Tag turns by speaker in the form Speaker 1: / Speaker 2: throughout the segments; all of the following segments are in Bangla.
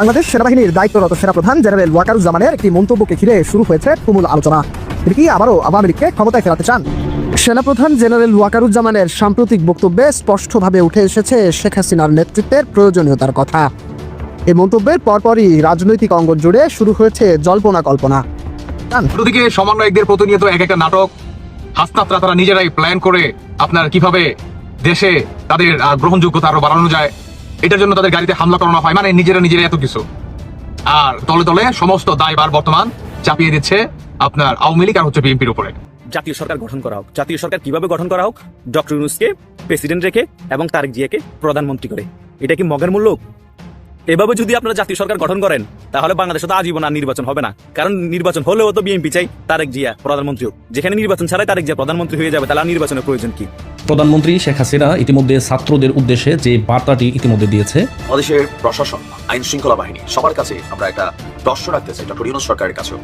Speaker 1: বাংলাদেশ সেনাবাহিনীর দায়িত্বরত সেনাপ্রধান জেনারেল ওয়াকারুজ্জামানের একটি মন্তব্যকে ঘিরে শুরু হয়েছে তুমুল আলোচনা। তিনি কি আবারও আওয়ামী লীগকে ক্ষমতায় ফেরাতে চান? সেনাপ্রধান জেনারেল ওয়াকারুজ্জামানের সাম্প্রতিক বক্তব্যে স্পষ্টভাবে উঠে এসেছে শেখ হাসিনার নেতৃত্বের প্রয়োজনীয়তার কথা। এই মন্তব্যের পরপরই রাজনৈতিক অঙ্গন জুড়ে শুরু হয়েছে জল্পনা কল্পনা।
Speaker 2: অন্যদিকে সমন্বয়কদের প্রতিনিয়ত এক একটা নাটক, হাসনাতরা তারা নিজেরাই প্ল্যান করে আপনার কীভাবে দেশে তাদের গ্রহণযোগ্যতা আরও বাড়ানো যায়। এটার জন্য তাদের গাড়িতে হামলা করানো হয়। মানে নিজেরা নিজেরা এত কিছু। আর দলে দলে সমস্ত দায়বার বর্তমান চাপিয়ে দিচ্ছে আপনার আওয়ামী লীগ আর হচ্ছে বিএনপির উপরে।
Speaker 3: জাতীয় সরকার গঠন করা হোক। জাতীয় সরকার কীভাবে গঠন করা হোক? ডক্টর ইউনুসকে প্রেসিডেন্ট রেখে এবং তারেক জিয়াকে প্রধানমন্ত্রী করে। এটা কি মগের মূল্য? এভাবে যদি আপনারা জাতীয় সরকার গঠন করেন তাহলে বাংলাদেশে তো আজীবন আর নির্বাচন হবে না। কারণ নির্বাচন হলেও তো বিএনপি চাই তারেক জিয়া প্রধানমন্ত্রী যেখানে নির্বাচন ছাড়াই তারেক জিয়া প্রধানমন্ত্রী হয়ে যাবে তাহলে আর নির্বাচনের প্রয়োজন কি?
Speaker 4: প্রধানমন্ত্রী শেখ হাসিনা ইতিমধ্যে ছাত্রদের উদ্দেশ্যে যে বার্তাটি ইতিমধ্যে দিয়েছে
Speaker 5: বাংলাদেশের প্রশাসন আইন শৃঙ্খলা বাহিনী সবার কাছে আমরা একটা প্রশ্ন রাখতে চাই ডক্টর ইউনুস সরকারের কাছেও।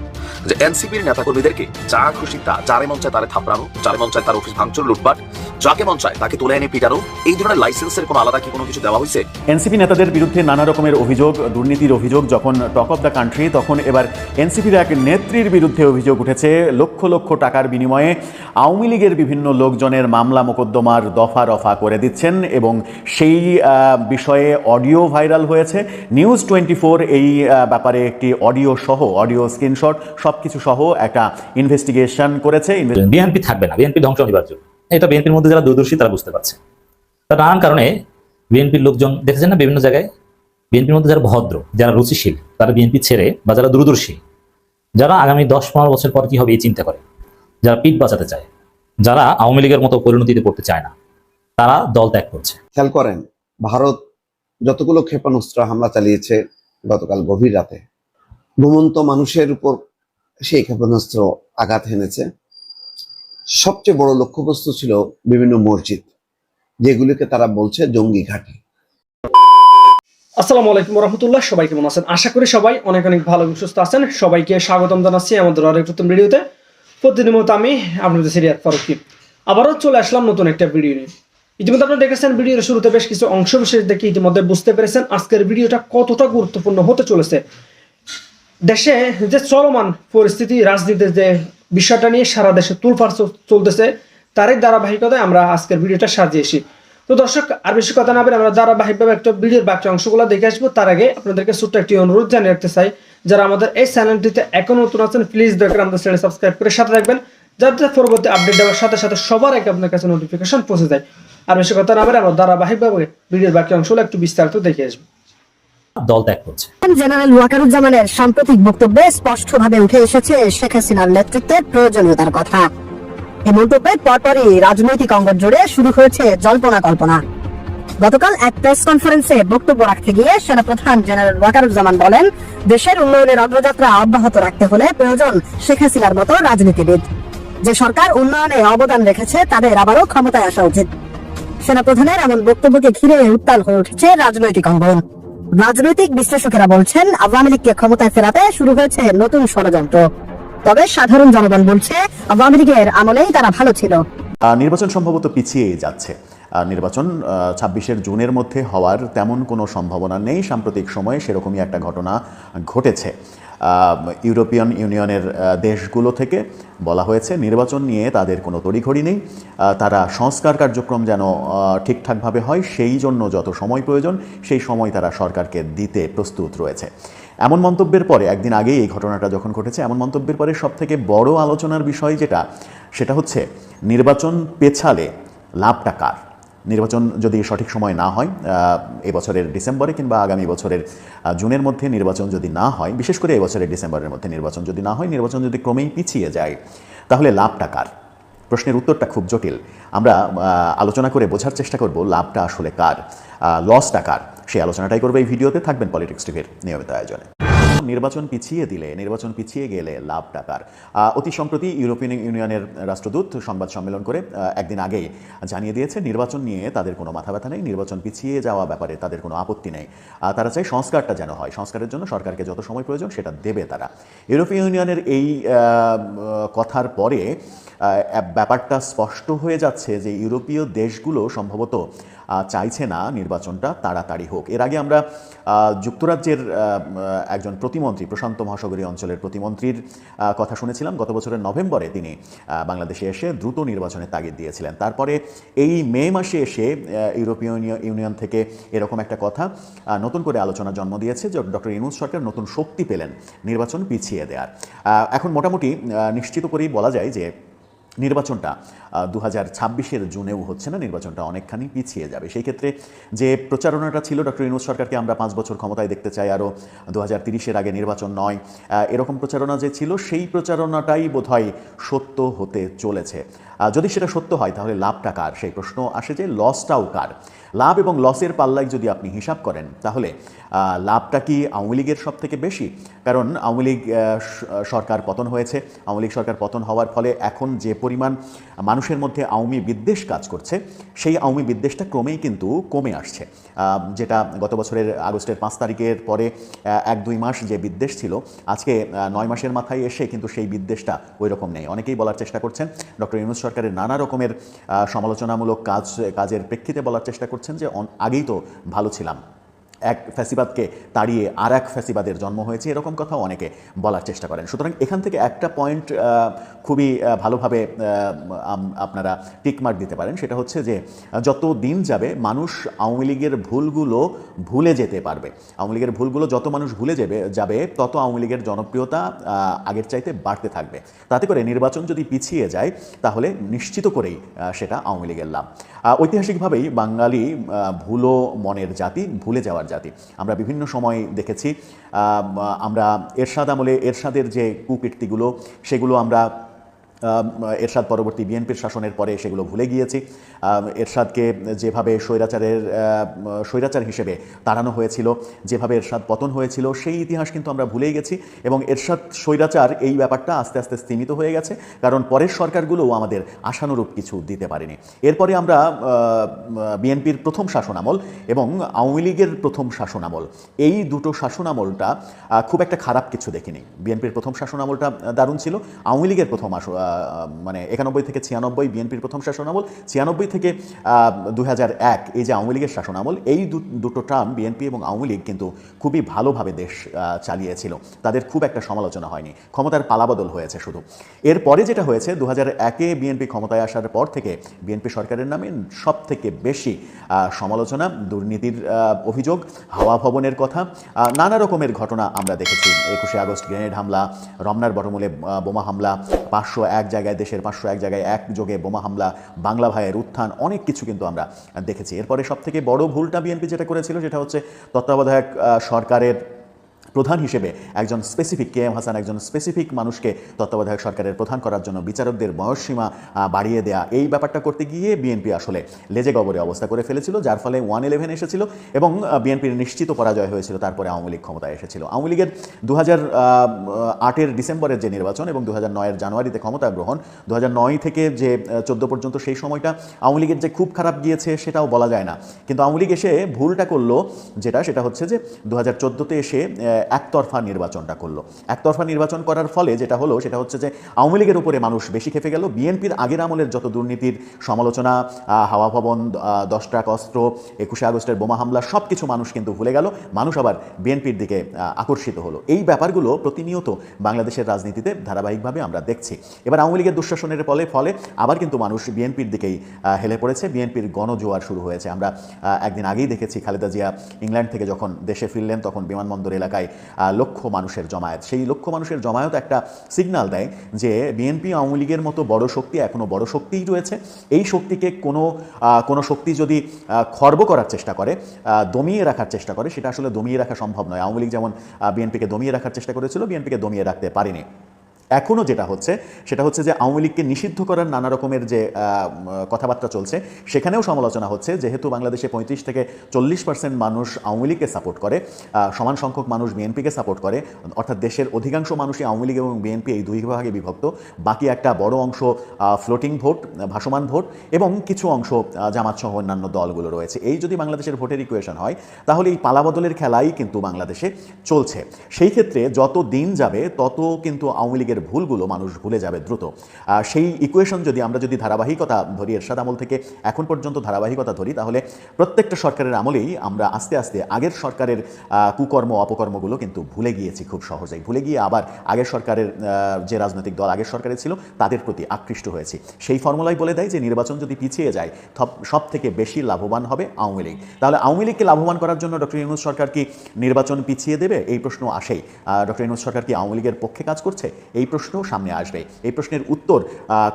Speaker 5: যে এনসিপির নেতাকর্মীদেরকে যা খুশি তা যারে মন চায় তারে থাপড়ানো যারে মন চায় তার অফিস ভাঙচুর লুটপাট যাকে মন চায় তাকে তুলে এনে পিটানো এই ধরনের লাইসেন্সের কোনো আলাদা কি কোনো কিছু দেওয়া হয়েছে?
Speaker 6: এনসিপি নেতাদের বিরুদ্ধে নানা রকমের অভিযোগ, দুর্নীতির অভিযোগ যখন টক অফ দ্য কান্ট্রি তখন এবার এনসিপির এক নেত্রীর বিরুদ্ধে অভিযোগ উঠেছে। লক্ষ লক্ষ টাকার বিনিময়ে আওয়ামী লীগের বিভিন্ন লোকজনের মামলা মোকদ্দমার দফা রফা করে দিচ্ছেন এবং সেই বিষয়ে অডিও ভাইরাল হয়েছে। নিউজ টোয়েন্টি এই ব্যাপারে একটি অডিও সহ, অডিও স্ক্রিনশট সব কিছু সহ একটা ইনভেস্টিগেশন করেছে।
Speaker 7: বিএনপি থাকবে না, বিএনপি ধ্বংস অনিবার্য এটা বিএনপির মধ্যে যারা দূরদর্শী, তারা বুঝতে পারছে। তার নানান কারণে বিএনপির লোকজন, দেখেছেন না বিভিন্ন জায়গায়? বিএনপির মধ্যে যারা ভদ্র, যারা রুচিশীল, তারা বিএনপি ছেড়ে বা যারা দূরদর্শী, যারা আগামী দশ পনেরো বছর পর কি হবে এই চিন্তা করে। যারা পিঠ বাঁচাতে চায়, যারা আওয়ামী লীগের মতো পরিণতিতে পড়তে চায় না, তারা দল ত্যাগ করছে।
Speaker 8: খেয়াল করেন, ভারত যতগুলো ক্ষেপণাস্ত্র হামলা চালিয়েছে গতকাল গভীর রাতে, ঘুমন্ত মানুষের উপর সেই ক্ষেপণাস্ত্র আঘাত হেনেছে। সবচেয়ে বড় লক্ষ্যবস্তু ছিল বিভিন্ন মসজিদ, যেগুলিকে তারা বলছে জঙ্গি ঘাঁটি।
Speaker 9: আসসালামু আলাইকুম রহমতুল্লাহ সবাই কেমন আছেন? আশা করি সবাই অনেক অনেক ভালো এবং সুস্থ আছেন। সবাইকে স্বাগতম জানাচ্ছি আমাদের আরেক নতুন ভিডিওতে। প্রতিদিনের মতো আমি আপনাদের সিরিয়াত ফারুকি আবারও চলে আসলাম নতুন একটা ভিডিও নিয়ে। ইতিমধ্যে আপনারা দেখেছেন ভিডিওর শুরুতে বেশ কিছু অংশ বিশেষ দেখে ইতিমধ্যে বুঝতে পেরেছেন আজকের ভিডিওটা কতটা গুরুত্বপূর্ণ হতে চলেছে। দেশে যে চলমান পরিস্থিতি, রাজনীতির যে বিষয়টা নিয়ে সারা দেশে তুলফার চলতেছে, তারই ধারাবাহিকতায় আমরা আজকের ভিডিওটা সাজিয়েছি। তো দর্শক আর বেশি কথা না বলে আমরা ধারাবাহিকভাবে একটা ভিডিওর বাকি অংশগুলো দেখে আসব। তার আগে আপনাদেরকে ছোট্ট একটি অনুরোধ জানিয়ে রাখতে চাই যারা আমাদের এই চ্যানেলটিতে এখন নতুন আছেন প্লিজ দয়া করে আমাদের চ্যানেল সাবস্ক্রাইব করে সাথে রাখবেন যাতে পরবর্তী আপডেট দেওয়ার সাথে সাথে সবার আগে আপনার কাছে নোটিফিকেশন পৌঁছে যায়। আর বেশি কথা না বলে আমরা ধারাবাহিকভাবে ভিডিওর বাকি অংশগুলো একটু বিস্তারিত দেখে আসব।
Speaker 7: দল ত্যাগ করছে।
Speaker 10: জেনারেল ওয়াকারুজ্জামানের সাম্প্রতিক বক্তব্যে স্পষ্টভাবে উঠে এসেছে শেখ হাসিনার নেতৃত্বের প্রয়োজনীয়তার কথা। এই মন্তব্যের পরপরই রাজনৈতিক অঙ্গন জুড়ে শুরু হয়েছে জল্পনা কল্পনা। গতকাল এক প্রেস কনফারেন্সে বক্তব্য রাখতে গিয়ে সেনাপ্রধান জেনারেল ওয়াকারুজ্জামান বলেন, দেশের উন্নয়নের অগ্রযাত্রা অব্যাহত রাখতে হলে প্রয়োজন শেখ হাসিনার মতো রাজনীতিবিদ। যে সরকার উন্নয়নে অবদান রেখেছে, তাদের আবারও ক্ষমতায় আসা উচিত। সেনাপ্রধানের এমন বক্তব্যকে ঘিরে উত্তাল হয়ে উঠেছে রাজনৈতিক অঙ্গন। রাজনৈতিক বিশ্লেষকেরা বলছেন, আওয়ামী লীগকে ক্ষমতায় ফেরাতে শুরু হয়েছে নতুন ষড়যন্ত্র। তবে সাধারণ জনগণ বলছে, আওয়ামী লীগের আমলেই তারা ভালো ছিল।
Speaker 6: নির্বাচন সম্ভবত পিছিয়ে যাচ্ছে। নির্বাচন ছাব্বিশের জুনের মধ্যে হওয়ার তেমন কোনো সম্ভাবনা নেই। সাম্প্রতিক সময়ে সেরকমই একটা ঘটনা ঘটেছে। ইউরোপিয়ান ইউনিয়নের দেশগুলো থেকে বলা হয়েছে, নির্বাচন নিয়ে তাদের কোনো তড়িঘড়ি নেই। তারা সংস্কার কার্যক্রম যেন ঠিকঠাকভাবে হয়, সেই জন্য যত সময় প্রয়োজন, সেই সময় তারা সরকারকে দিতে প্রস্তুত রয়েছে। এমন মন্তব্যের পরে, একদিন আগেই এই ঘটনাটা যখন ঘটেছে, এমন মন্তব্যের পরে সবথেকে বড় আলোচনার বিষয় যেটা, সেটা হচ্ছে নির্বাচন পেছালে লাভটা কার? নির্বাচন যদি সঠিক সময় না হয় এবছরের ডিসেম্বরে কিংবা আগামী বছরের জুনের মধ্যে নির্বাচন যদি না হয়, বিশেষ করে এবছরের ডিসেম্বরের মধ্যে নির্বাচন যদি না হয়, নির্বাচন যদি ক্রমেই পিছিয়ে যায়, তাহলে লাভটা কার? প্রশ্নের উত্তরটা খুব জটিল। আমরা আলোচনা করে বোঝার চেষ্টা করব, লাভটা আসলে কার? লসটা কার? সেই আলোচনাটাই করবে এই ভিডিওতে। থাকবেন পলিটিক্স টিভির নিয়মিত আয়োজনে। নির্বাচন পিছিয়ে দিলে, নির্বাচন পিছিয়ে গেলে লাভ টাকার অতি সম্প্রতি ইউরোপিয়ান ইউনিয়নের রাষ্ট্রদূত সংবাদ সম্মেলন করে একদিন আগেই জানিয়ে দিয়েছে, নির্বাচন নিয়ে তাদের কোনো মাথা ব্যথা নেই, নির্বাচন পিছিয়ে যাওয়া ব্যাপারে তাদের কোনো আপত্তি নেই। তারা চাই সংস্কারটা যেন হয়, সংস্কারের জন্য সরকারকে যত সময় প্রয়োজন সেটা দেবে তারা। ইউরোপীয় ইউনিয়নের এই কথার পরে ব্যাপারটা স্পষ্ট হয়ে যাচ্ছে যে ইউরোপীয় দেশগুলো সম্ভবত চাইছে না নির্বাচনটা তাড়াতাড়ি হোক। এর আগে আমরা যুক্তরাজ্যের একজন প্রতিমন্ত্রী, প্রশান্ত মহাসাগরীয় অঞ্চলের প্রতিমন্ত্রীর কথা শুনেছিলাম। গত বছরের নভেম্বরে তিনি বাংলাদেশে এসে দ্রুত নির্বাচনের তাগিদ দিয়েছিলেন। তারপরে এই মে মাসে এসে ইউরোপীয় ইউনিয়ন থেকে এরকম একটা কথা নতুন করে আলোচনা জন্ম দিয়েছে যে ডক্টর ইনুস সরকার নতুন শক্তি পেলেন নির্বাচন পিছিয়ে দেওয়ার এখন মোটামুটি নিশ্চিত করেই বলা যায় যে নির্বাচনটা। দু ছাব্বিশের জুনেও হচ্ছে না, নির্বাচনটা অনেকখানি পিছিয়ে যাবে। সেই ক্ষেত্রে যে প্রচারণাটা ছিল ডক্টর ইনুস সরকারকে আমরা পাঁচ বছর ক্ষমতায় দেখতে চাই, আরও দু হাজার তিরিশের আগে নির্বাচন নয় এরকম প্রচারণা যে ছিল, সেই প্রচারণাটাই বোধহয় সত্য হতে চলেছে। যদি সেটা সত্য হয়, তাহলে লাভটা কার? সেই প্রশ্ন আসে যে লসটাও কার? লাভ এবং লসের পাল্লায় যদি আপনি হিসাব করেন, তাহলে লাভটা কি আওয়ামী লীগের সব থেকে বেশি? কারণ আওয়ামী লীগ সরকার পতন হয়েছে। আওয়ামী লীগ সরকার পতন হওয়ার ফলে এখন যে পরিমাণ মানুষের মধ্যে আওয়ামী বিদ্বেষ কাজ করছে, সেই আওয়ামী বিদ্বেষটা ক্রমেই কিন্তু কমে আসছে। যেটা গত বছরের আগস্টের পাঁচ তারিখের পরে এক দুই মাস যে বিদ্বেষ ছিল, আজকে নয় মাসের মাথায় এসে কিন্তু সেই বিদ্বেষটা ওই রকম নেই। অনেকেই বলার চেষ্টা করছেন, ডক্টর ইউনুস সরকারের নানা রকমের সমালোচনামূলক কাজ, কাজের প্রেক্ষিতে বলার চেষ্টা করছেন যে আগেই তো ভালো ছিলাম। এক ফ্যাসিবাদকে তাড়িয়ে আর এক ফ্যাসিবাদের জন্ম হয়েছে, এরকম কথাও অনেকে বলার চেষ্টা করেন। সুতরাং এখান থেকে একটা পয়েন্ট খুবই ভালোভাবে আপনারা টিকমার্ক দিতে পারেন। সেটা হচ্ছে যে, যত দিন যাবে, মানুষ আওয়ামী লীগের ভুলগুলো ভুলে যেতে পারবে। আওয়ামী লীগের ভুলগুলো যত মানুষ ভুলে যাবে যাবে, তত আওয়ামী লীগের জনপ্রিয়তা আগের চাইতে বাড়তে থাকবে। তাতে করে নির্বাচন যদি পিছিয়ে যায়, তাহলে নিশ্চিত করেই সেটা আওয়ামী লীগের লাভ। ঐতিহাসিকভাবেই বাঙালি ভুলো মনের জাতি ভুলে যাওয়ার জাতি। আমরা বিভিন্ন সময় দেখেছি আমরা এরশাদ আমলে এরশাদের যে কুকীর্তিগুলো সেগুলো আমরা আম, এরশাদ পরবর্তী বিএনপির শাসনের পরে সেগুলো ভুলে গিয়েছি। এরশাদকে যেভাবে স্বৈরাচারের স্বৈরাচার হিসেবে তাড়ানো হয়েছিল, যেভাবে এরশাদ পতন হয়েছিল, সেই ইতিহাস কিন্তু আমরা ভুলেই গেছি এবং এরশাদ স্বৈরাচার এই ব্যাপারটা আস্তে আস্তে স্তীমিত হয়ে গেছে, কারণ পরের সরকারগুলোও আমাদের আশানুরূপ কিছু দিতে পারেনি। এরপরে আমরা বিএনপির প্রথম শাসনামল এবং আওয়ামী লীগের প্রথম শাসনামল, এই দুটো শাসনামলটা খুব একটা খারাপ কিছু দেখিনি। বিএনপির প্রথম শাসনামলটা দারুণ ছিল, আওয়ামী লীগের প্রথম মানে একানব্বই থেকে ছিয়ানব্বই বিএনপির প্রথম শাসনামল ছিয়ানব্বই থেকে দু এক এই যে আওয়ামী লীগের শাসনামল এই দুটো টার্ম বিএনপি এবং আওয়ামী লীগ কিন্তু খুবই ভালোভাবে দেশ চালিয়েছিল। তাদের খুব একটা সমালোচনা হয়নি। ক্ষমতার পালাবদল হয়েছে শুধু। এরপরে যেটা হয়েছে দু হাজার একে বিএনপি ক্ষমতায় আসার পর থেকে বিএনপি সরকারের নামে সব থেকে বেশি সমালোচনা, দুর্নীতির অভিযোগ, হাওয়া ভবনের কথা নানা রকমের ঘটনা আমরা দেখেছি। একুশে আগস্ট গ্রেনেড হামলা, রমনার বটমূলে বোমা হামলা, পাঁচশো এক জায়গায়, দেশের পাঁচশো এক জায়গায় একযোগে বোমা হামলা, বাংলা ভাইয়ের উত্থান, অনেক কিছু কিন্তু আমরা দেখেছি। এরপরে সব থেকে বড় ভুলটা বিএনপি যেটা করেছিল সেটা হচ্ছে তত্ত্বাবধায়ক সরকারের প্রধান হিসেবে একজন স্পেসিফিক কে এম হাসান, একজন স্পেসিফিক মানুষকে তত্ত্বাবধায়ক সরকারের প্রধান করার জন্য বিচারকদের বয়সসীমা বাড়িয়ে দেয়া, এই ব্যাপারটা করতে গিয়ে বিএনপি আসলে লেজে গবরে অবস্থা করে ফেলেছিল, যার ফলে ওয়ান ইলেভেন এসেছিল এবং বিএনপির নিশ্চিত পরাজয় হয়েছিল, তারপরে আওয়ামী লীগ ক্ষমতায় এসেছিল। আওয়ামী লীগের দু হাজার আটের ডিসেম্বরের যে নির্বাচন এবং দু হাজার নয়ের জানুয়ারিতে ক্ষমতা গ্রহণ দু থেকে যে চোদ্দ পর্যন্ত সেই সময়টা আওয়ামী লীগের যে খুব খারাপ গিয়েছে সেটাও বলা যায় না। কিন্তু আওয়ামী লীগ এসে ভুলটা করল, যেটা সেটা হচ্ছে যে দু হাজার এসে একতরফা নির্বাচনটা করল। একতরফা নির্বাচন করার ফলে যেটা হলো, সেটা হচ্ছে যে আওয়ামী লীগের উপরে মানুষ বেশি খেপে গেল। বিএনপির আগের আমলের যত দুর্নীতির সমালোচনা হাওয়া ভবন দশ ট্রাক অস্ত্র, একুশে আগস্টের বোমা হামলা সব কিছু মানুষ কিন্তু ভুলে গেল। মানুষ আবার বিএনপির দিকে আকর্ষিত হলো। এই ব্যাপারগুলো প্রতিনিয়ত বাংলাদেশের রাজনীতিতে ধারাবাহিকভাবে আমরা দেখছি। এবার আওয়ামী লীগের দুঃশাসনের ফলে ফলে আবার কিন্তু মানুষ বিএনপির দিকেই হেলে পড়েছে। বিএনপির গণজোয়ার শুরু হয়েছে। আমরা একদিন আগেই দেখেছি খালেদা জিয়া ইংল্যান্ড থেকে যখন দেশে ফিরলেন, তখন বিমানবন্দর এলাকায় লক্ষ মানুষের জমায়েত। সেই লক্ষ মানুষের জমায়েত একটা সিগনাল দেয় যে বিএনপি আওয়ামী লীগের মতো বড় শক্তি এখনও বড় শক্তিই রয়েছে। এই শক্তিকে কোনো কোনো শক্তি যদি খর্ব করার চেষ্টা করে দমিয়ে রাখার চেষ্টা করে, সেটা আসলে দমিয়ে রাখা সম্ভব নয়। আওয়ামী লীগ যেমন বিএনপিকে দমিয়ে রাখার চেষ্টা করেছিল বিএনপিকে দমিয়ে রাখতে পারেনি। এখনও যেটা হচ্ছে, সেটা হচ্ছে যে আওয়ামী লীগকে নিষিদ্ধ করার নানা রকমের যে কথাবার্তা চলছে, সেখানেও সমালোচনা হচ্ছে, যেহেতু বাংলাদেশে পঁয়ত্রিশ থেকে চল্লিশ পার্সেন্ট মানুষ আওয়ামী লীগকে সাপোর্ট করে সমান সংখ্যক মানুষ বিএনপিকে সাপোর্ট করে, অর্থাৎ দেশের অধিকাংশ মানুষই আওয়ামী লীগ এবং বিএনপি এই দুই ভাগে বিভক্ত, বাকি একটা বড় অংশ ফ্লোটিং ভোট ভাসমান ভোট এবং কিছু অংশ জামাত সহ অন্যান্য দলগুলো রয়েছে। এই যদি বাংলাদেশের ভোটের ইকুয়েশন হয়, তাহলে এই পালাবদলের খেলাই কিন্তু বাংলাদেশে চলছে। সেই ক্ষেত্রে যত দিন যাবে, তত কিন্তু আওয়ামী লীগের ভুলগুলো মানুষ ভুলে যাবে দ্রুত। সেই ইকুয়েশন যদি আমরা যদি ধারাবাহিকতা ধরি, এরশাদ আমল থেকে এখন পর্যন্ত ধারাবাহিকতা ধরি, তাহলে প্রত্যেকটা সরকারের আমলেই আমরা আস্তে আস্তে আগের সরকারের কুকর্ম, অপকর্মগুলো কিন্তু ভুলে গিয়েছি খুব সহজেই। ভুলে গিয়ে আবার আগের সরকারের যে রাজনৈতিক দল আগের সরকারে ছিল, তাদের প্রতি আকৃষ্ট হয়েছি। সেই ফর্মুলাই বলে দেয় যে, নির্বাচন যদি পিছিয়ে যায় সব থেকে বেশি লাভবান হবে আওয়ামী লীগ। তাহলে আওয়ামী লীগকে লাভবান করার জন্য ডক্টর ইউনুস সরকার কি নির্বাচন পিছিয়ে দেবে? এই প্রশ্ন আসেই। ডক্টর ইউনুস সরকার কি আওয়ামী লীগের পক্ষে কাজ করছে? এই প্রশ্নও সামনে আসবে। এই প্রশ্নের উত্তর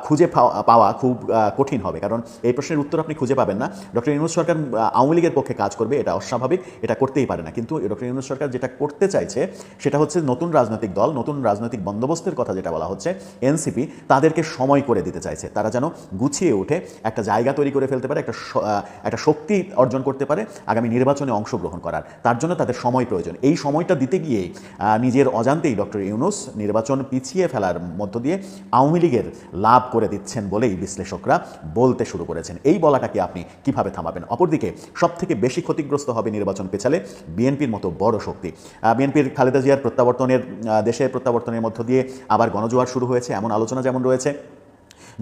Speaker 6: খুঁজে পাওয়া- খুব কঠিন হবে। কারণ এই প্রশ্নের উত্তর আপনি খুঁজে পাবেন না। ডক্টর ইউনুস সরকার আওয়ামী লীগের পক্ষে কাজ করবে এটা অস্বাভাবিক এটা করতেই পারে না। কিন্তু ডক্টর ইউনুস সরকার যেটা করতে চাইছে সেটা হচ্ছে নতুন রাজনৈতিক দল নতুন রাজনৈতিক বন্দোবস্তের কথা যেটা বলা হচ্ছে এনসিপি তাদেরকে সময় করে দিতে চাইছে। তারা যেন গুছিয়ে উঠে একটা জায়গা তৈরি করে ফেলতে পারে একটা একটা শক্তি অর্জন করতে পারে আগামী নির্বাচনে অংশগ্রহণ করার। তার জন্য তাদের সময় প্রয়োজন। এই সময়টা দিতে আহ, নিজের অজান্তেই ডক্টর ইউনুস নির্বাচন পিছিয়ে ফেলার মধ্য দিয়ে আওয়ামী লীগের লাভ করে দিচ্ছেন বলেই বিশ্লেষকরা বলতে শুরু করেছেন। এই বলাটাকে আপনি কীভাবে থামাবেন? অপরদিকে সব থেকে বেশি ক্ষতিগ্রস্ত হবে নির্বাচন পেছালে বিএনপির মতো বড় শক্তি। বিএনপির খালেদা জিয়ার প্রত্যাবর্তনের আহ, দেশে প্রত্যাবর্তনের মধ্য দিয়ে আবার গণজোয়ার শুরু হয়েছে এমন আলোচনা যেমন রয়েছে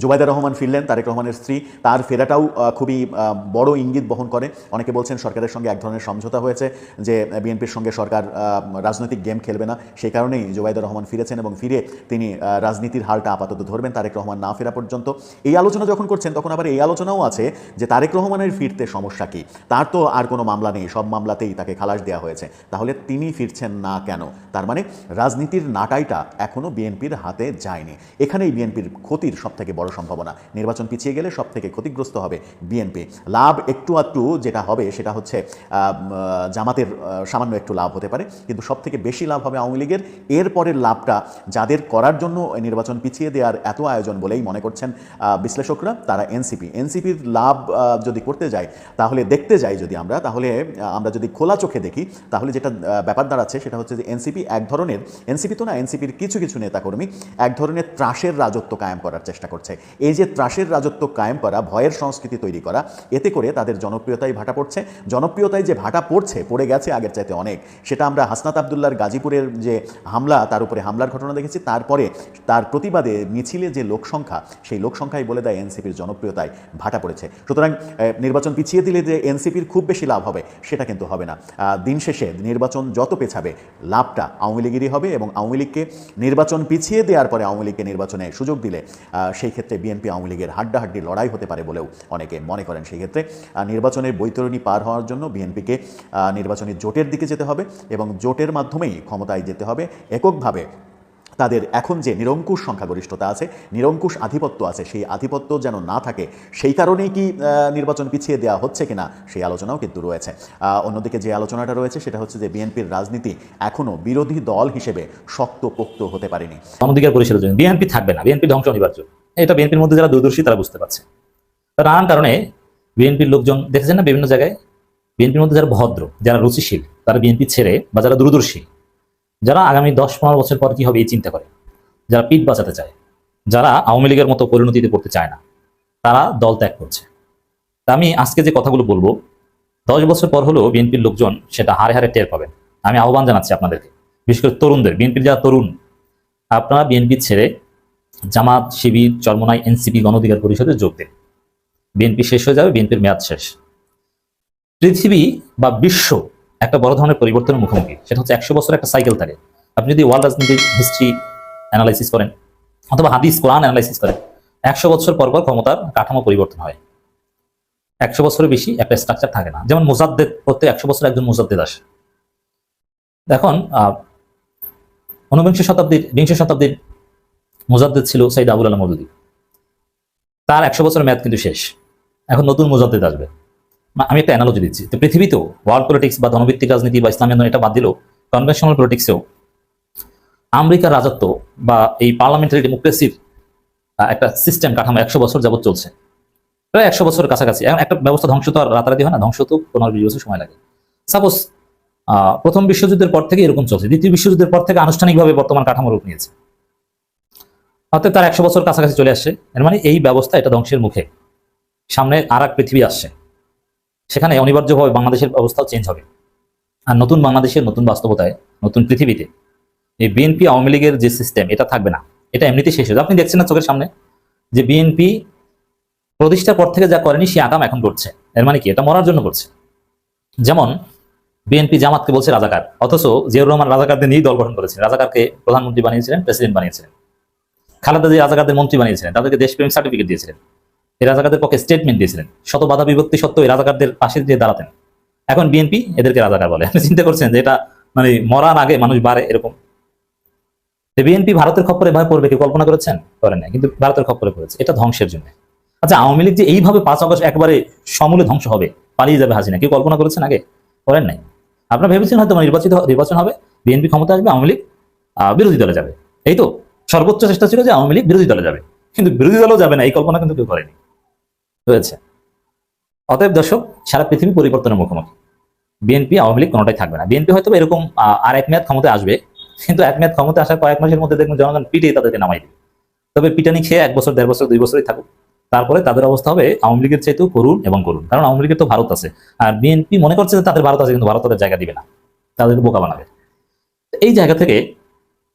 Speaker 6: জুবাইদা রহমান ফিরলেন, তারেক রহমানের স্ত্রী। তার ফেরাটাও খুবই বড় ইঙ্গিত বহন করে। অনেকে বলছেন সরকারের সঙ্গে এক ধরনের সমঝোতা হয়েছে যে বিএনপির সঙ্গে সরকার রাজনৈতিক গেম খেলবে না। সেই কারণেই জুবাইদা রহমান ফিরেছেন এবং ফিরে তিনি রাজনীতির হালটা আপাতত ধরবেন তারেক রহমান না ফেরা পর্যন্ত। এই আলোচনা যখন করছেন, তখন আবার এই আলোচনাও আছে যে, তারেক রহমানের ফিরতে সমস্যা কি? তার তো আর কোনো মামলা নেই, সব মামলাতেই তাকে খালাস দেওয়া হয়েছে। তাহলে তিনি ফিরছেন না কেন? তার মানে রাজনীতির নাটাইটা এখনও বিএনপির হাতে যায়নি। এখানেই বিএনপির ক্ষতির সব থেকে বড় সম্ভাবনা। নির্বাচন পিছিয়ে গেলে সব থেকে ক্ষতিগ্রস্ত হবে বিএনপি। লাভ একটু আধটু যেটা হবে সেটা হচ্ছে জামাতের সামান্য একটু লাভ হতে পারে। কিন্তু সব থেকে বেশি লাভ হবে আওয়ামী লীগের। এরপরের লাভটা যাদের করার জন্য নির্বাচন পিছিয়ে দেওয়ার এত আয়োজন বলেই মনে করছেন বিশ্লেষকরা, তারা এনসিপি। এনসিপির লাভ যদি করতে যাই, তাহলে দেখতে যাই যদি আমরা, তাহলে আমরা যদি খোলা চোখে দেখি, তাহলে যেটা ব্যাপার দাঁড়াচ্ছে সেটা হচ্ছে যে এনসিপি এক ধরনের, এনসিপি তো না, এনসিপির কিছু কিছু নেতাকর্মী এক ধরনের ত্রাসের রাজত্ব কায়েম করার চেষ্টা করছে। এই যে ত্রাসের রাজত্ব কায়েম করা ভয়ের সংস্কৃতি তৈরি করা এতে করে তাদের জনপ্রিয়তায় ভাটা পড়ছে। জনপ্রিয়তায় যে ভাটা পড়ছে পড়ে গেছে আগের চাইতে অনেক। সেটা আমরা হাসনাত আবদুল্লার গাজীপুরের যে হামলা তার উপরে হামলার ঘটনা দেখেছি। তারপরে তার প্রতিবাদে মিছিলে যে লোকসংখ্যা সেই লোকসংখ্যাই বলে দেয় এনসিপির জনপ্রিয়তায় ভাটা পড়েছে। সুতরাং নির্বাচন পিছিয়ে দিলে যে এনসিপির খুব বেশি লাভ হবে সেটা কিন্তু হবে না। দিন শেষে নির্বাচন যত পেছাবে লাভটা আওয়ামী লীগেরই হবে এবং আওয়ামী লীগকে নির্বাচন পিছিয়ে দেওয়ার পরে আওয়ামী লীগকে নির্বাচনে সুযোগ দিলে আহ, সেই ক্ষেত্রে বিএনপি আওয়ামী লীগের হাড্ডাহাড্ডি লড়াই হতে পারে বলেও অনেকে মনে করেন। সেই ক্ষেত্রে নির্বাচনের বৈতরণী পার হওয়ার জন্য বিএনপিকে নির্বাচনী জোটের দিকে যেতে হবে এবং জোটের মাধ্যমেই ক্ষমতায় যেতে হবে। এককভাবে তাদের এখন যে নিরঙ্কুশ সংখ্যাগরিষ্ঠতা আছে, নিরঙ্কুশ আধিপত্য আছে, সেই আধিপত্য যেন না থাকে, সেই কারণেই কি নির্বাচন পিছিয়ে দেওয়া হচ্ছে কিনা, সেই আলোচনাও কিন্তু রয়েছে। অন্যদিকে যে আলোচনাটা রয়েছে, সেটা হচ্ছে যে বিএনপির রাজনীতি এখনও বিরোধী দল হিসেবে শক্ত পোক্ত হতে পারেনি।
Speaker 7: অন্যদিকে পরিষদের বিএনপি থাকবে না, বিএনপি ধ্বংস অনিবার্য। এটা বিএনপির মধ্যে যারা দূরদর্শী, তারা বুঝতে পারছে। তার নানান কারণে বিএনপির লোকজন, দেখেছেন না বিভিন্ন জায়গায়? বিএনপির মধ্যে যারা ভদ্র, যারা রুচিশীল, তারা বিএনপি ছেড়ে বা যারা দূরদর্শী যারা আগামী দশ পনেরো বছর পর কি হবে এই চিন্তা করে? যারা পিঠ বাঁচাতে চায়, যারা আওয়ামী লীগের মতো পরিণতিতে পড়তে চায় না, তারা দল ত্যাগ করছে। তা আমি আজকে যে কথাগুলো বলব, দশ বছর পর হলেও বিএনপির লোকজন সেটা হারে হারে টের পাবেন। আমি আহ্বান জানাচ্ছি আপনাদেরকে, বিশেষ করে তরুণদের, বিএনপির যারা তরুণ, আপনারা বিএনপি ছেড়ে জামাত, শিবির, চরমনাই, এনসিপি গণঅধিকার পরিষদে যোগ দেন। বিএনপি শেষ হয়ে যাবে, বিএনপির মেয়াদ শেষ। পৃথিবী বা বিশ্ব একটা বড় ধরনের পরিবর্তনের মুখোমুখি। সেটা হচ্ছে একশো বছর একটা সাইকেল থাকে। আপনি যদি ওয়ার্ল্ড রাজনীতির হিস্ট্রি অ্যানালাইসিস করেন, অথবা হাদিস, কোরআন অ্যানালাইসিস করেন, একশো বছর পর পর ক্ষমতার কাঠামো পরিবর্তন হয়। একশো বছরের বেশি একটা স্ট্রাকচার থাকে না। যেমন মোজাদ্দেদ, প্রত্যেক একশো বছর একজন মোজাদ্দেদ আসে। এখন ঊনবিংশ শতাব্দীর, বিংশ শতাব্দীর মোজাদ্দেদ ছিল সাইদ আবুল আলম মদুদি তার একশো বছরের মেয়াদ কিন্তু শেষ। এখন নতুন মোজাদ্দেদ আসবে। আমি একটা অ্যানালজি দিচ্ছি। তো পৃথিবীতেও ওয়ার্ল্ড পলিটিক্স বা ধনভিত্তিক রাজনীতি বা ইসলামী আন্দোলন এটা বাদ দিলেও কনভেনশনাল পলিটিক্সেও আমেরিকার রাজত্ব বা এই পার্লামেন্টারি ডেমোক্রেসির একটা সিস্টেম কাঠামো একশো বছর যাবত চলছে। প্রায় একশো বছরের কাছাকাছি। এখন একটা ব্যবস্থা ধ্বংস তো আর রাতারাতি হয় না, ধ্বংস তো পনেরো বিশ বছর সময় লাগে। সাপোজ প্রথম বিশ্বযুদ্ধের পর থেকে এরকম চলছে, দ্বিতীয় বিশ্বযুদ্ধের পর থেকে আনুষ্ঠানিকভাবে বর্তমান কাঠামো রূপ নিয়েছে। অর্থাৎ তার একশো বছর কাছাকাছি চলে আসছে, এর মানে এই ব্যবস্থা এটা ধ্বংসের মুখে। সামনে আর পৃথিবী আসছে। সেখানে অনিবার্যভাবে বাংলাদেশের অবস্থাও চেঞ্জ হবে। আর নতুন বাংলাদেশের নতুন বাস্তবতায়, নতুন পৃথিবীতে এই বিএনপি আওয়ামী লীগের যে সিস্টেম এটা থাকবে না। এটা এমনিতেই শেষ হয়ে। আপনি দেখছেন না চোখের সামনে? যে বিএনপি প্রতিষ্ঠার পর থেকে যা করেনি, সে আগাম এখন করছে। এর মানে কি? এটা মরার জন্য করছে। যেমন বিএনপি জামাতকে বলছে রাজাকার, অথচ জিয়াউর রহমান রাজাকারদের নিয়েই দল গঠন করেছেন রাজাকারকে প্রধানমন্ত্রী বানিয়েছিলেন, প্রেসিডেন্ট বানিয়েছিলেন। খালেদা জিয়া রাজাকারদের মন্ত্রী বানিয়েছিলেন, তাদেরকে দেশপ্রেম সার্টিফিকেট দিয়েছিলেন। এই রাজাকারদের পক্ষে স্টেটমেন্ট দিয়েছিলেন। শত বাধা বিভক্তি সত্ত্বেও এই রাজাকারদের পাশে দিয়ে দাঁড়াতেন। এখন বিএনপি এদেরকে রাজাকার বলে। আপনি চিন্তা করছেন যে এটা মানে মরার আগে মানুষ বাড়ে এরকম। বিএনপি ভারতের খপ্পরে ভয় পড়বে কি কল্পনা করেছেন? করেন না কিন্তু ভারতের খপ্পরে পড়েছে। এটা ধ্বংসের জন্য। আচ্ছা আওয়ামী লীগ যে এইভাবে পাঁচ আগস্ট একবারে সমূলে ধ্বংস হবে, পালিয়ে যাবে হাসিনা, কেউ কল্পনা করেছেন আগে? করেন নাই। আপনারা ভেবেছেন হয়তো নির্বাচিত নির্বাচন হবে বিএনপি ক্ষমতা আসবে, আওয়ামী লীগ বিরোধী দলে যাবে। এই তো, সর্বোচ্চ চেষ্টা ছিল যে আওয়ামী লীগ বিরোধী দলে যাবে। কিন্তু বিরোধী দলও যাবে না, এই কল্পনা কিন্তু কেউ করেনি। রয়েছে। অতএব দর্শক, সারা পৃথিবী পরিবর্তনের মুখোমুখি। বিএনপি আওয়ামী লীগ কোনোটাই থাকবে না। বিএনপি হয়তো এরকম আর এক মেয়াদ ক্ষমতায় আসবে, কিন্তু এক মেয়াদ ক্ষমতা আসার কয়েক মাসের মধ্যে দেখবেন জনগণ পিটিয়ে তাদেরকে নামাই দেবে। তবে পিটানি খেয়ে এক বছর, দেড় বছর, দুই বছরই থাকুক। তারপরে তাদের অবস্থা হবে আওয়ামী লীগের চাইতেও করুন এবং করুন কারণ আওয়ামী লীগের তো ভারত আছে। আর বিএনপি মনে করছে যে তাদের ভারত আছে, কিন্তু ভারত তাদের জায়গা দিবে না। তাদেরকে বোকা বানাবে। এই জায়গা থেকে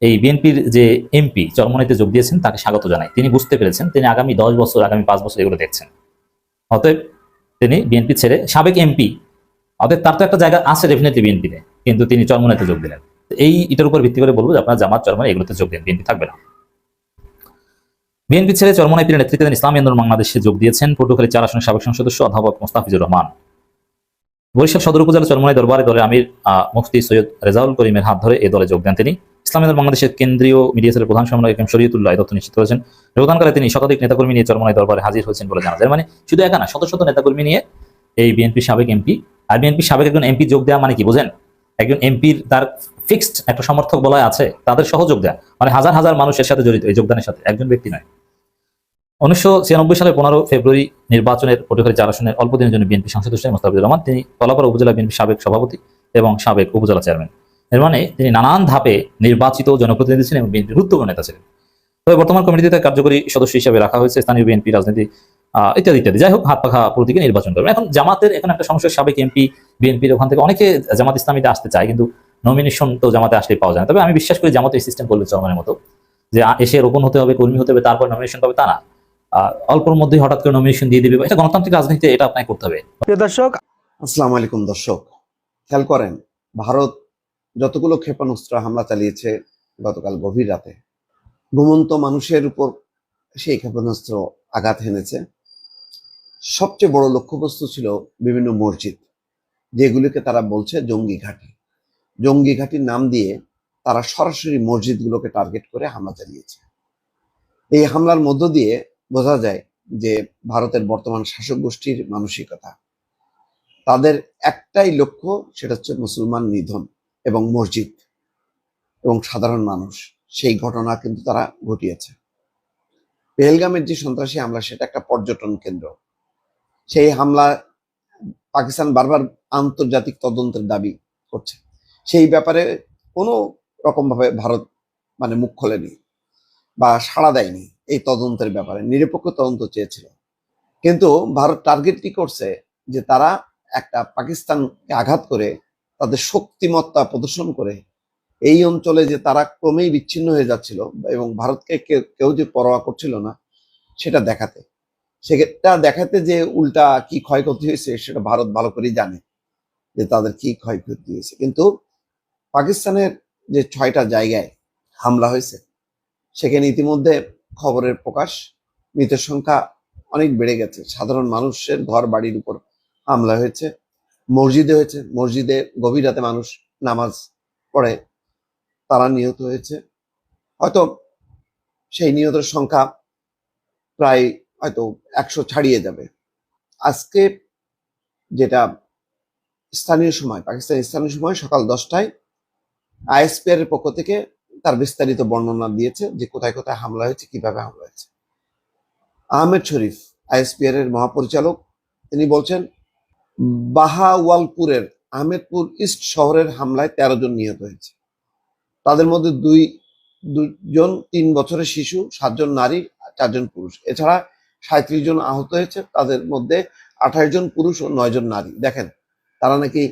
Speaker 7: এই বিএনপির যে এমপি চরমনাইতে যোগ দিয়েছেন, তাকে স্বাগত জানাই। তিনি বুঝতে পেরেছেন, তিনি আগামী দশ বছর, আগামী পাঁচ বছর এগুলো দেখছেন। অতএব তিনি বিএনপি ছেড়ে সাবেক এমপি অতএব তার তো একটা জায়গা আছে ডেফিনেটলি বিএনপিতে কিন্তু তিনি চরমনাইতে যোগ দিলেন। এই এটার উপর ভিত্তি করে বলব যে আপনার জামাত চরমনাই এগুলোতে যোগ দেন বিএনপি থাকবে না। বিএনপি ছেড়ে চরমনাই পীরের নেতৃত্বে ইসলামী আন্দোলন বাংলাদেশে যোগ দিয়েছেন পটুখালী চার আসনের সাবেক সংসদ সদস্য অধ্যাপক মোস্তাফিজুর রহমান। বরিশাল সদর উপজেলা চরমনাই দরবারে দলের আমির মুফতি সৈয়দ রেজাউল করিমের হাত ধরে এই দলে যোগ দেন তিনি। ইসলামী বাংলাদেশের কেন্দ্রীয় মিডিয়া সেলের প্রধান সমন্বয়ক এম শরীয়তুল্লাহ তথ্য নিশ্চিত করেছেন। যোগদানকালে তিনি শতাধিক নেতাকর্মী নিয়ে চরমনাই দরবারে হাজির হয়েছেন বলে জানা যায়। মানে শুধু একা না, শত শত নেতাকর্মী নিয়ে এই বিএনপি সাবেক এমপি, আর বিএনপি সাবেক একজন এমপি যোগ দেওয়া মানে কি বোঝেন? একজন এমপির তার ফিক্সড একটা সমর্থক বলয় আছে, তাদের সহযোগ দেয়া। মানে হাজার হাজার মানুষের সাথে জড়িত এই যোগদানের সাথে, একজন ব্যক্তি নয়। উনিশশো সালের পনেরো ফেব্রুয়ারি নির্বাচনের পটুখালী চার আসনের অল্প দিনের জন্য বিএনপি সংসদ মোস্তাফিজুর রহমান, তিনি কলাপাড়া উপজেলা বিএনপি সাবেক সভাপতি এবং সাবেক উপজেলা চেয়ারম্যান। এর মানে তিনি নানান ধাপে নির্বাচিত জনপ্রতিনিধি ছিলেন এবং বিএনপির গুরুত্বপূর্ণ নেতা ছিলেন। তবে বর্তমান কমিটিতে কার্যকরী সদস্য হিসেবে রাখা হয়েছে স্থানীয় বিএনপি, রাজনীতি ইত্যাদি ইত্যাদি। যাই হোক হাত পাখা প্রতীকে নির্বাচন করবেন। এখন জামাতের এখন একটা সমস্যা, সাবেক এমপি, বিএনপির ওখান থেকে অনেকে জামাত ইসলামীতে আসতে চায়, কিন্তু নমিনেশন তো জামাতে আসলে পাওয়া যায় তবে আমি বিশ্বাস করি জামাত এই সিস্টেম করলে চরমানের মতো। যে এসে রোপণ হতে হবে, কর্মী হতে হবে, তারপর নমিনেশন পাবে, তা না। অল্পর মধ্যে হঠাৎ করে নমিনেশন দিয়ে দিবে, এটা গণতান্ত্রিক রাজনীতিতে এটা আপনাকে করতে হবে।
Speaker 9: দর্শক,
Speaker 8: আসসালামু আলাইকুম দর্শক। খেয়াল করেন, ভারত যতগুলো ক্ষেপণাস্ত্র হামলা চালিয়েছে গতকাল গভীর রাতে, ঘুমন্ত মানুষের উপর সেই ক্ষেপণাস্ত্র আঘাত হেনেছে। সবচেয়ে বড় লক্ষ্যবস্তু ছিল বিভিন্ন মসজিদ, যেগুলিকে তারা বলছে জঙ্গি ঘাঁটি। জঙ্গি ঘাঁটির নাম দিয়ে তারা সরাসরি মসজিদগুলোকে টার্গেট করে হামলা চালিয়েছে। এই হামলার মধ্য দিয়ে বোঝা যায় যে ভারতের বর্তমান শাসক গোষ্ঠীর মানসিকতা। তাদের একটাই লক্ষ্য, সেটা হচ্ছে মুসলমান নিধন। এবং মসজিদ এবং সাধারণ মানুষ, সেই ঘটনা কিন্তু তারা ঘটিয়েছে। পেহেলগামের যে সন্ত্রাসী হামলা, সেটা একটা পর্যটন কেন্দ্র। সেই হামলা পাকিস্তান বারবার আন্তর্জাতিক তদন্তের দাবি করছে। সেই ব্যাপারে কোনো রকম ভাবে ভারত মানে মুখ খোলেনি বা সাড়া দেয়নি এই তদন্তের ব্যাপারে। নিরপেক্ষ তদন্ত চেয়েছিল। কিন্তু ভারত টার্গেট কি করছে যে তারা একটা পাকিস্তানকে আঘাত করে তাদের শক্তিমত্তা প্রদর্শন করে এই অঞ্চলে যে তারা ক্রমেই বিচ্ছিন্ন হয়ে যাচ্ছিল এবং ভারতকে কেউ যে পরোয়া করছিল না, সেটা দেখাতে। সেটা দেখাতে যে উল্টা কি ক্ষয়ক্ষতি হয়েছে, সেটা ভারত ভালো করেই জানে যে তাদের কি ক্ষয়ক্ষতি হয়েছে। কিন্তু পাকিস্তানের যে ছয়টা জায়গায় হামলা হয়েছে, সেখানে ইতিমধ্যে খবরের প্রকাশ, মৃতের সংখ্যা অনেক বেড়ে গেছে। সাধারণ মানুষের ঘর বাড়ির উপর হামলা হয়েছে। মসজিদে হয়েছে। মসজিদে গভীর রাতে মানুষ নামাজ পড়ে। তারা নিহত হয়েছে। হয়তো সেই নিহতের সংখ্যা প্রায় হয়তো একশো ছাড়িয়ে যাবে। আজকে যেটা স্থানীয় সময়, পাকিস্তান স্থানীয় সময় সকাল দশটায় আইএসপিআর এর পক্ষ থেকে তার বিস্তারিত বর্ণনা দিয়েছে যে কোথায় কোথায় হামলা হয়েছে, কীভাবে হামলা হয়েছে। আহমেদ শরীফ আইএসপিআর এর মহাপরিচালক, তিনি বলছেন বাহাওয়ালপুরের আহমেদপুর ইস্ট শহরের হামলায় তেরো জন নিহত হয়েছে। তাদের মধ্যে দুই দুজন তিন বছরের শিশু, সাতজন নারী, চারজন পুরুষ। এছাড়া সাঁত্রিশ জন আহত হয়েছে। তাদের মধ্যে আঠাশ জন পুরুষ ও নয় জন নারী। দেখেন, তারা নাকি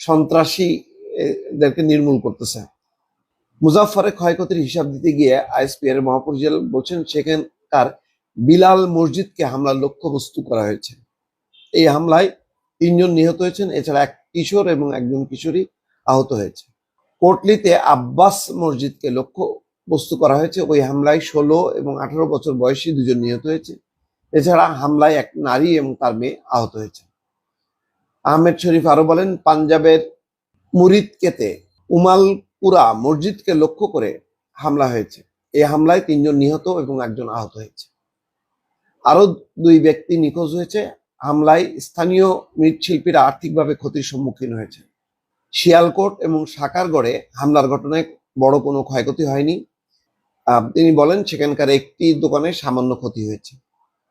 Speaker 8: সন্ত্রাসীদেরকে নির্মূল করতেছে। মুজাফফরের ক্ষয়ক্ষতির হিসাব দিতে গিয়ে আইএসপি এর মহাপরিচালক বলছেন, সেখানকার বিলাল মসজিদকে হামলার লক্ষ্যবস্তু করা হয়েছে। এই হামলায় তিনজন নিহত হয়েছেন, এছাড়া এক কিশোর এবং একজন কিশোরী আহত হয়েছে। কোটলিতে আব্বাস মসজিদকে লক্ষ্য বস্তু করা হয়েছে। ওই হামলায় ষোলো এবং আঠারো বছর বয়সী দুজন নিহত হয়েছে। এছাড়া হামলায় এক নারী এবং তার মেয়ে আহত হয়েছে। আহমেদ শরীফ আরও বলেন, পাঞ্জাবের মুরিদকেতে উমালপুরা মসজিদকে লক্ষ্য করে হামলা হয়েছে। এই হামলায় তিনজন নিহত এবং একজন আহত হয়েছে। আরও দুই ব্যক্তি নিখোঁজ হয়েছে। হামলায় স্থানীয় মৃৎশিল্পীরা আর্থিকভাবে ক্ষতির সম্মুখীন হয়েছে। শিয়ালকোট এবং সাকারগড়ে হামলার ঘটনায় বড় কোনো ক্ষয়ক্ষতি হয়নি। তিনি বলেন, সেখানকার একটি দোকানে সামান্য ক্ষতি হয়েছে।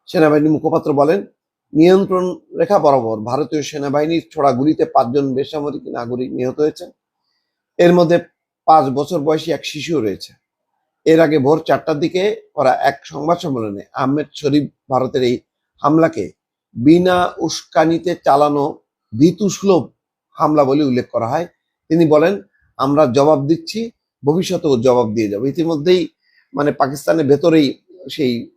Speaker 8: সেনাবাহিনীর মুখপাত্র বলেন, নিয়ন্ত্রণ রেখা বরাবর ভারতীয় সেনাবাহিনীর ছোড়া গুলিতে পাঁচজন বেসামরিক নাগরিক নিহত হয়েছেন। এর মধ্যে পাঁচ বছর বয়সী এক শিশু রয়েছে। এর আগে ভোর চারটার দিকে করা এক সংবাদ সম্মেলনে আহমেদ শরীফ ভারতের এই হামলাকে বিনা উস্কানিতে চালানো ভীতুসুলভ হামলা বলে উল্লেখ করা হয়। তিনি বলেন, আমরা জবাব দিচ্ছি, ভবিষ্যতেও জবাব দিয়ে যাব। ইতিমধ্যেই মানে পাকিস্তানের ভেতরেই সেই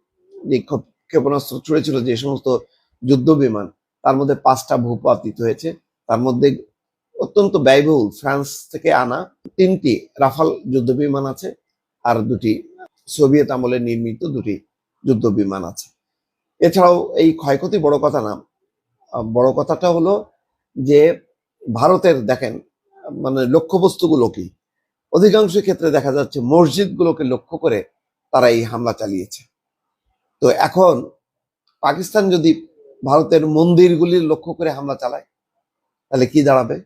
Speaker 8: যে ক্ষেপ- ক্ষেপণাস্ত্র ছুড়েছিল যে সমস্ত যুদ্ধ বিমান, তার মধ্যে পাঁচটা ভূপাতিত হয়েছে। তার মধ্যে অত্যন্ত ব্যয়বহুল, ফ্রান্স থেকে আনা তিনটি রাফাল যুদ্ধ বিমান আছে আর দুটি সোভিয়েত আমলে নির্মিত দুটি যুদ্ধ বিমান আছে। এছাড়াও এই ক্ষয়ক্ষতি বড় কথা না বড় কথাটা হলো যে ভারতের দেখেন মানে লক্ষ্যবস্তুগুলো কি? অধিকাংশ ক্ষেত্রে দেখা যাচ্ছে মসজিদগুলোকে লক্ষ্য করে তারা এই হামলা চালিয়েছে। তো এখন পাকিস্তান যদি ভারতের মন্দিরগুলি লক্ষ্য করে হামলা চালায়, তাহলে কি দাঁড়াবে?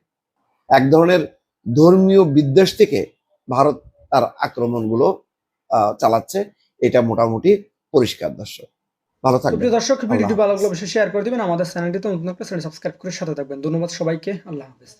Speaker 8: এক ধরনের ধর্মীয় বিদ্বেষ থেকে ভারত তার আক্রমণগুলো চালাচ্ছে, এটা মোটামুটি পরিষ্কার দর্শক। ভালো থাকবেন।
Speaker 9: প্রিয় দর্শক ভিডিওটি ভালো লাগলে অবশ্যই শেয়ার করে দিবেন। আমাদের চ্যানেলটি তো নতুন চ্যানেল সাবস্ক্রাইব করে সাথে থাকবেন। ধন্যবাদ সবাইকে। আল্লাহ হাফেজ।